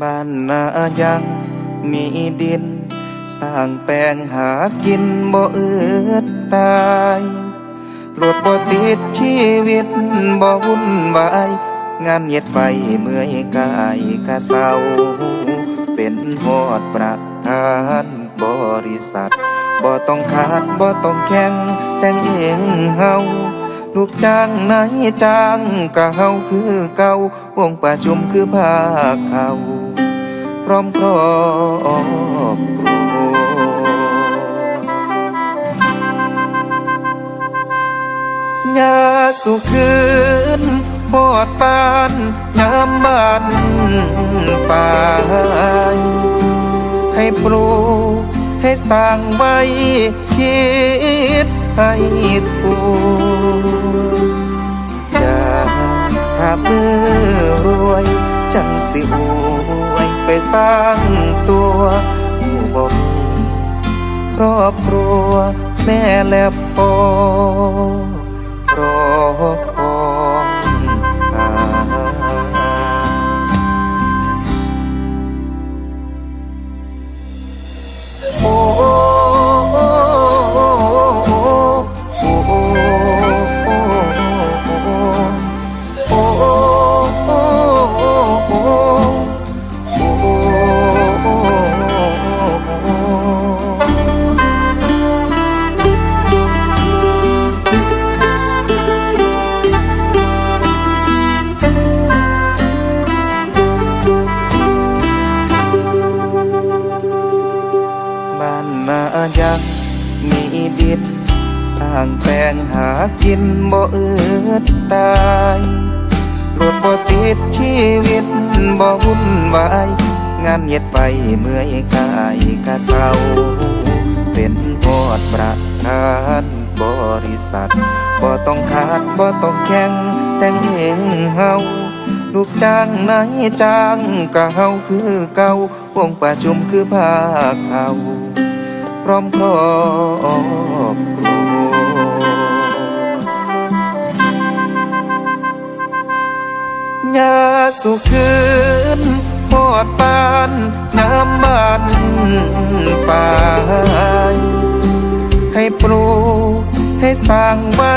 บ้านนายังมีดิน สร้างแปลงหากินบ่เอืดตายโหลดบ่ติดชีวิตบ่วุ่นวาย งานเย็ดไปเมื่อยกายกะเศร้า เป็นหอดประธานบริษัท บ่ต้องขาดบ่ต้องแข่งแต่งเองเฮาลูกจ้างนายจ้างกะเฮาคือเก่าวงประชุมคือภาคเขา พร้อมครอบครัวยาสุคืนหอดปานยามบ้านป่ายให้ปลูกให้สร้างไว้คิดให้ถูกอย่าหามือรวยจังสิอวยไป สร้างตัวหมู่บ่มีครอบครัวแม่และพ่อ บ้านนายังมีดินสร้างแปลงหากินบ่เอืดตายโหลดบ่ติดชีวิตบ่วุ่นวาย งานเย็ดไปเมื่อยกายกะเศร้า เป็นหอดประธานบริษัทบ่ต้องขาดบ่ต้องแข่งแต่งเองเฮาลูกจ้างนายจ้างกะเฮาคือเก่าวงประชุมคือภาคเขา พร้อมครอบครัวยาสุขืนหอดปานน้ำบ้านปายให้ปลูกให้สร้างไว้